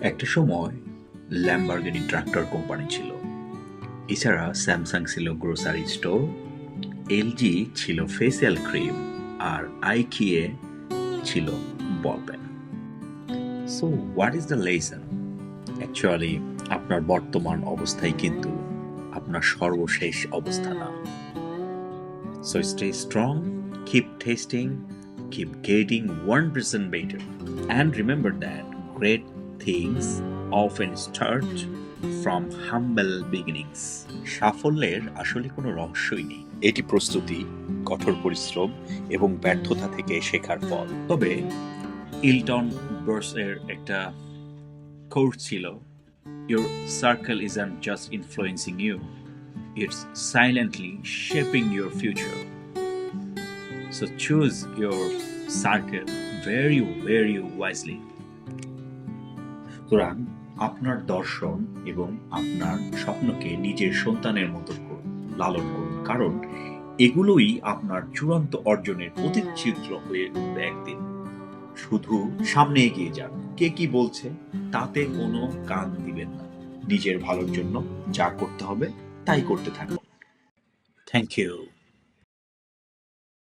একটা সময় Lamborghini tractor company ছিল। এছাড়া স্যামসাং ছিল গ্রোসারি স্টোর এলজি ছিল ফেসিয়াল ক্রিম আর আইকিএ ছিল ball pen so what is the lesson actually আপনার বর্তমান অবস্থায় কিন্তু আপনার সর্বশেষ অবস্থা না so stay strong keep testing keep getting 1% better. And remember that great things often start from humble beginnings. সাফল্যের আসলে কোনো রহস্যই নেই এটি প্রস্তুতি কঠোর পরিশ্রম এবং ব্যর্থতা থেকে শেখার ফল তবে ইলটন বার্সের একটা কোর্স ছিল Your circle isn't just influencing you, it's silently shaping your future. So choose your circle very, very wisely. সুতরাং আপনার দর্শন এবং আপনার স্বপ্নকে নিজের সন্তানের মতো লালন করুন। কারণ এগুলোই আপনার চূড়ান্ত অর্জনের প্রতিচিত্র হয়ে উঠবে একদিন। শুধু সামনে এগিয়ে যান। কে কি বলছে তাতে কোনো কান দিবেন না। নিজের ভালোর জন্য যা করতে হবে তাই করতে থাকুন। Thank you